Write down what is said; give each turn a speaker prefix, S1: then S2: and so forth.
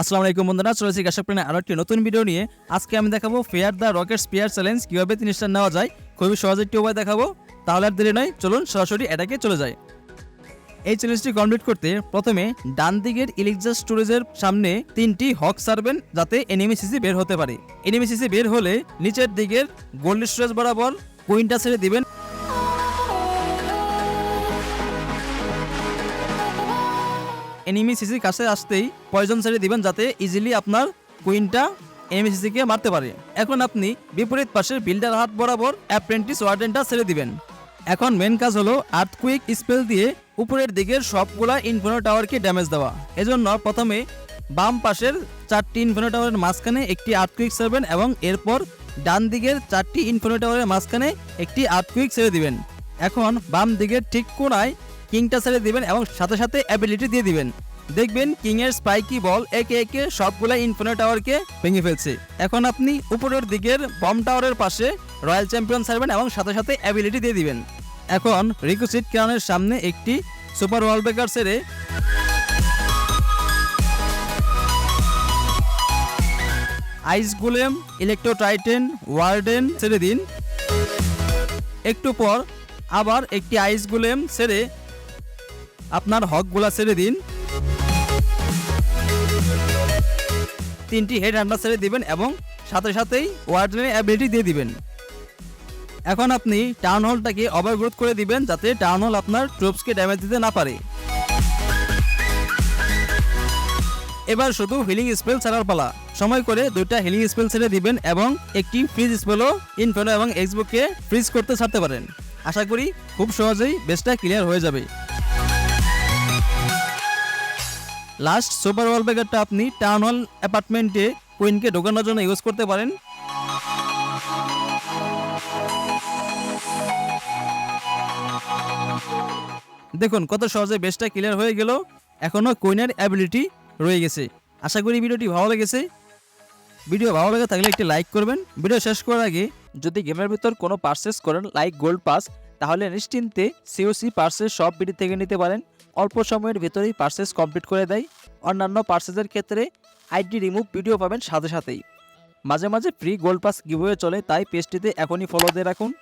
S1: আসসালামু আলাইকুম বন্ধুরা চলেছি গ্যাসের প্লেনে আরও একটি নতুন ভিডিও নিয়ে। আজকে আমি দেখাবো fire the rocket spear challenge কীভাবে তিন স্টার নেওয়া যায়, খুবই সহজ একটি উপায় দেখাবো। তাহলে আর দেরি নয়, চলুন সরাসরি এটাকে চলে যায় এই চ্যালেঞ্জটি কমপ্লিট করতে প্রথমে ডান দিকের ইলেকট্রা স্টোরেজের সামনে তিনটি হক সারবেন যাতে এনিমি সিসি বের হতে পারে। এনিমি সিসি বের হলে নিচের দিকের গোল্ড স্টোরেজ বরাবর কুইনটা ছেড়ে দিবেন এনিমি সিসির কাছে আসতেই পয়জন ছেড়ে দিবেন যাতে ইজিলি আপনার কুইনটা এনিমি সিসিকে মারতে পারে। এখন আপনি বিপরীত পাশের বিল্ডার হাত বরাবর অ্যাপ্রেন্টিস ওয়ার্ডেনটা ছেড়ে দিবেন। এখন মেন কাজ হলো আর্থকুইক স্পেল দিয়ে উপরের দিকের সবগুলা ইনফিনো টাওয়ারকে ড্যামেজ দেওয়া। এজন্য প্রথমে বাম পাশের চারটি ইনফিনো টাওয়ারের মাঝখানে একটি আর্থকুইক ছেড়বেন এবং এরপর ডান দিকের চারটি ইনফিনো টাওয়ারের মাঝখানে একটি আর্থকুইক ছেড়ে দিবেন। এখন বাম দিকের ঠিক কোনায় কিংটা ছেড়ে দিবেন এবং সাথে সাথে অ্যাবিলিটি দিয়ে দিবেন। দেখবেন কিং এর স্পাইকি বল একে একে সবগুলা ইনফিনো টাওয়ারকে ভেঙে ফেলছে। এখন আপনি উপরের দিকের বম টাওয়ারের পাশে রয়্যাল চ্যাম্পিয়ন ছাড়বেন এবং সাথে সাথে অ্যাবিলিটি দিয়ে দিবেন। এখন রিকুসিট ক্রাউনের সামনে একটি সুপার ওয়াল ব্রেকার সেরে ice golem electro titan warden ছেড়ে দিন। একটু পর আবার একটি আইস গুলেম ছেড়ে আপনার হকগুলা ছেড়ে দিন। তিনটি হেড হ্যান্ডার ছেড়ে দিবেন এবং সাথে সাথেই ওয়ার্ডেনের অ্যাবিলিটি দিয়ে দিবেন। এখন আপনি টাউন হলটাকে ওভারগ্রোথ করে দিবেন যাতে টাউন হল আপনার ট্রুপসকে ড্যামেজ দিতে না পারে। এবার শুধু হিলিং স্পেল ছাড়ার পালা। সময় করে দুইটা হিলিং স্পেল ছেড়ে দিবেন এবং একটি ফ্রিজ স্পেলও ইনফেনো এবং এক্সবুককে ফ্রিজ করতে ছাড়তে পারেন। আশা করি খুব সহজেই বেসটা ক্লিয়ার হয়ে যাবে। লাস্ট সুপার ওয়াল ব্যাগারটা আপনি টাউন হল অ্যাপার্টমেন্টে কুইনকে ঢোকানোর জন্য ইউজ করতে পারেন। দেখুন, কত সহজে বেসটা ক্লিয়ার হয়ে গেল। এখনও কুইনের অ্যাবিলিটি রয়ে গেছে। আশা করি ভিডিওটি ভালো লেগেছে। ভিডিও ভালো লাগে থাকলে একটি লাইক করবেন। ভিডিও শেষ করার আগে যদি গেমের ভিতর কোনো পার্সেস করেন লাইক গোল্ড পাস তাহলে নিশ্চিন্তে সিওসি পার্সেস সব বিডি থেকে নিতে পারেন। অল্প সময়ের ভেতরেই পার্সেস কমপ্লিট করে দেয়। অন্যান্য পার্সেসের ক্ষেত্রে আইডি রিমুভ ভিডিও পাবেন সাথে সাথেই। মাঝে মাঝে ফ্রি গোল্ড পাস গিভওয়ে চলে, তাই পেজটিতে এখনই ফলো দিয়ে রাখুন।